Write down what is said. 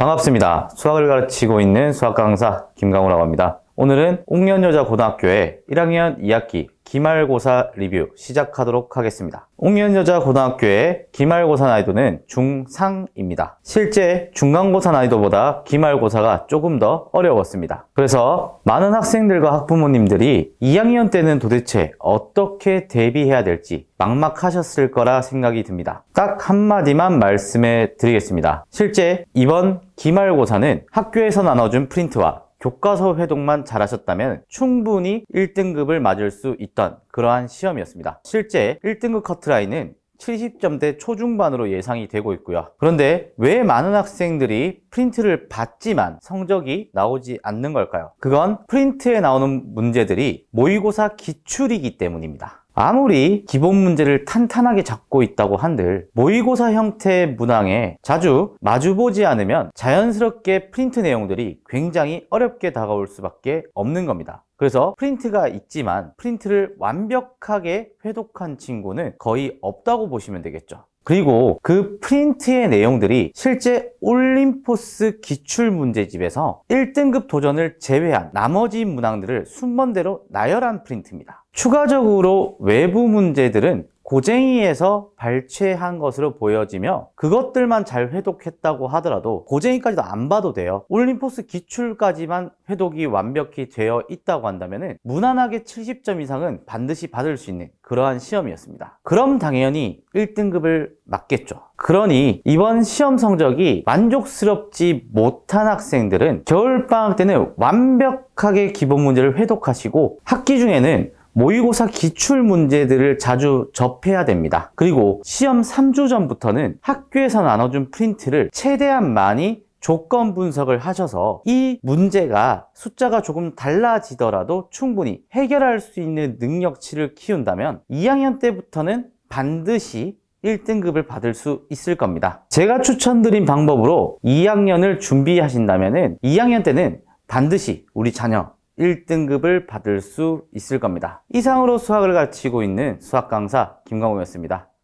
반갑습니다. 수학을 가르치고 있는 수학 강사 김강우라고 합니다. 오늘은 옥년여자 고등학교의 1학년 2학기 기말고사 리뷰 시작하도록 하겠습니다. 옥년여자 고등학교의 기말고사 난이도는 중상입니다. 실제 중간고사 난이도보다 기말고사가 조금 더 어려웠습니다. 그래서 많은 학생들과 학부모님들이 2학년 때는 도대체 어떻게 대비해야 될지 막막하셨을 거라 생각이 듭니다. 딱 한마디만 말씀해 드리겠습니다. 실제 이번 기말고사는 학교에서 나눠준 프린트와 교과서 회독만 잘하셨다면 충분히 1등급을 맞을 수 있던 그러한 시험이었습니다. 실제 1등급 커트라인은 70점대 초중반으로 예상이 되고 있고요. 그런데 왜 많은 학생들이 프린트를 받지만 성적이 나오지 않는 걸까요? 그건 프린트에 나오는 문제들이 모의고사 기출이기 때문입니다. 아무리 기본 문제를 탄탄하게 잡고 있다고 한들 모의고사 형태의 문항에 자주 마주보지 않으면 자연스럽게 프린트 내용들이 굉장히 어렵게 다가올 수밖에 없는 겁니다. 그래서 프린트가 있지만 프린트를 완벽하게 회독한 친구는 거의 없다고 보시면 되겠죠. 그리고 그 프린트의 내용들이 실제 올림포스 기출 문제집에서 1등급 도전을 제외한 나머지 문항들을 순번대로 나열한 프린트입니다. 추가적으로 외부 문제들은 고쟁이에서 발췌한 것으로 보여지며 그것들만 잘 회독했다고 하더라도 고쟁이까지도 안 봐도 돼요. 올림포스 기출까지만 회독이 완벽히 되어 있다고 한다면 무난하게 70점 이상은 반드시 받을 수 있는 그러한 시험이었습니다. 그럼 당연히 1등급을 맞겠죠. 그러니 이번 시험 성적이 만족스럽지 못한 학생들은 겨울방학 때는 완벽하게 기본 문제를 회독하시고 학기 중에는 모의고사 기출 문제들을 자주 접해야 됩니다. 그리고 시험 3주 전부터는 학교에서 나눠준 프린트를 최대한 많이 조건 분석을 하셔서 이 문제가 숫자가 조금 달라지더라도 충분히 해결할 수 있는 능력치를 키운다면 2학년 때부터는 반드시 1등급을 받을 수 있을 겁니다. 제가 추천드린 방법으로 2학년을 준비하신다면 2학년 때는 반드시 우리 자녀 1등급을 받을 수 있을 겁니다. 이상으로 수학을 가르치고 있는 수학 강사 김광호였습니다.